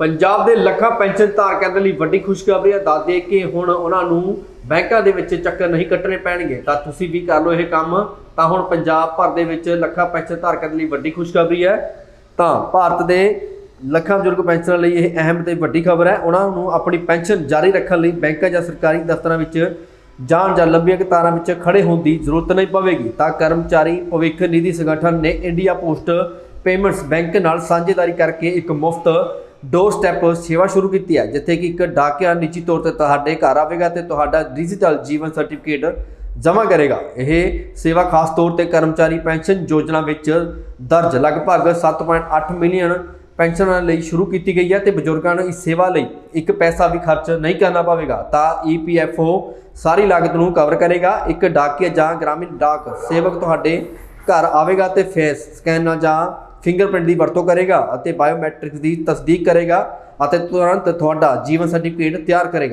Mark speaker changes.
Speaker 1: ਪੰਜਾਬ ਦੇ ਲੱਖਾਂ ਪੈਨਸ਼ਨ ਧਾਰਕਾਂ ਦੇ ਲਈ ਵੱਡੀ ਖੁਸ਼ਖਬਰੀ ਹੈ ਦੱਸਦੇ ਕਿ ਹੁਣ ਉਹਨਾਂ ਨੂੰ ਬੈਂਕਾਂ ਦੇ ਵਿੱਚ ਚੱਕਰ ਨਹੀਂ ਕੱਟਣੇ ਪੈਣਗੇ। ਤਾਂ ਤੁਸੀਂ ਵੀ ਕਰ ਲਓ ਇਹ ਕੰਮ। ਤਾਂ ਹੁਣ ਪੰਜਾਬ ਭਰ ਦੇ ਵਿੱਚ ਲੱਖਾਂ ਪੈਨਸ਼ਨ ਧਾਰਕਾਂ ਦੇ ਲਈ ਵੱਡੀ ਖੁਸ਼ਖਬਰੀ ਹੈ। ਤਾਂ ਭਾਰਤ ਦੇ ਲੱਖਾਂ ਬਜ਼ੁਰਗ ਪੈਨਸ਼ਨਰਾਂ ਲਈ ਇਹ ਅਹਿਮ ਤੇ ਵੱਡੀ ਖਬਰ ਹੈ। ਉਹਨਾਂ ਨੂੰ ਆਪਣੀ ਪੈਨਸ਼ਨ ਜਾਰੀ ਰੱਖਣ ਲਈ ਬੈਂਕਾਂ ਜਾਂ ਸਰਕਾਰੀ ਦਫ਼ਤਰਾਂ ਵਿੱਚ ਜਾਣ ਜਾਂ ਲੰਬੀਆਂ ਕਤਾਰਾਂ ਵਿੱਚ ਖੜੇ ਹੋਣ ਦੀ ਜ਼ਰੂਰਤ ਨਹੀਂ ਪਵੇਗੀ। ਤਾਂ ਕਰਮਚਾਰੀ ਭਵਿੱਖ ਨਿਧੀ ਸੰਗਠਨ ਨੇ ਇੰਡੀਆ ਪੋਸਟ ਪੇਮੈਂਟਸ ਬੈਂਕ ਨਾਲ ਸਾਂਝੇਦਾਰੀ ਕਰਕੇ ਇੱਕ ਮੁਫਤ ਡੋਰ ਸਟੈਪ ਸੇਵਾ ਸ਼ੁਰੂ ਕੀਤੀ ਹੈ, ਜਿੱਥੇ ਕਿ ਇੱਕ ਡਾਕਿਆ ਨਿੱਜੀ ਤੌਰ ਤੇ ਤੁਹਾਡੇ ਘਰ ਆਵੇਗਾ ਤੇ ਤੁਹਾਡਾ ਡਿਜੀਟਲ ਜੀਵਨ ਸਰਟੀਫਿਕੇਟ ਜਮ੍ਹਾਂ ਕਰੇਗਾ। ਇਹ ਸੇਵਾ ਖਾਸ ਤੌਰ ਤੇ ਕਰਮਚਾਰੀ ਪੈਨਸ਼ਨ ਯੋਜਨਾ ਵਿੱਚ ਦਰਜ, ਲਗਭਗ 7.8 ਮਿਲੀਅਨ ਪੈਨਸ਼ਨਰਾਂ ਲਈ ਸ਼ੁਰੂ ਕੀਤੀ ਗਈ ਹੈ ਤੇ ਬਜ਼ੁਰਗਾਂ ਨੂੰ ਇਸ ਸੇਵਾ ਲਈ ਇੱਕ ਪੈਸਾ ਵੀ ਖਰਚ ਨਹੀਂ ਕਰਨਾ ਪਵੇਗਾ। ਤਾਂ ਈਪੀਐਫਓ ਸਾਰੀ ਲਾਗਤ ਨੂੰ ਕਵਰ ਕਰੇਗਾ। ਇੱਕ ਡਾਕੀਆ ਜਾਂ ਗ੍ਰਾਮੀਣ ਡਾਕ ਸੇਵਕ ਤੁਹਾਡੇ ਘਰ ਆਵੇਗਾ ਤੇ ਫੇਸ ਸਕੈਨ ਨਾਲ ਜਾਂ ਫਿੰਗਰਪ੍ਰਿੰਟ ਦੀ ਵਰਤੋਂ ਕਰੇਗਾ ਅਤੇ ਬਾਇਓਮੈਟ੍ਰਿਕਸ ਦੀ ਤਸਦੀਕ ਕਰੇਗਾ ਅਤੇ ਤੁਰੰਤ ਤੁਹਾਡਾ ਜੀਵਨ ਸਰਟੀਫਿਕੇਟ ਤਿਆਰ ਕਰੇਗਾ।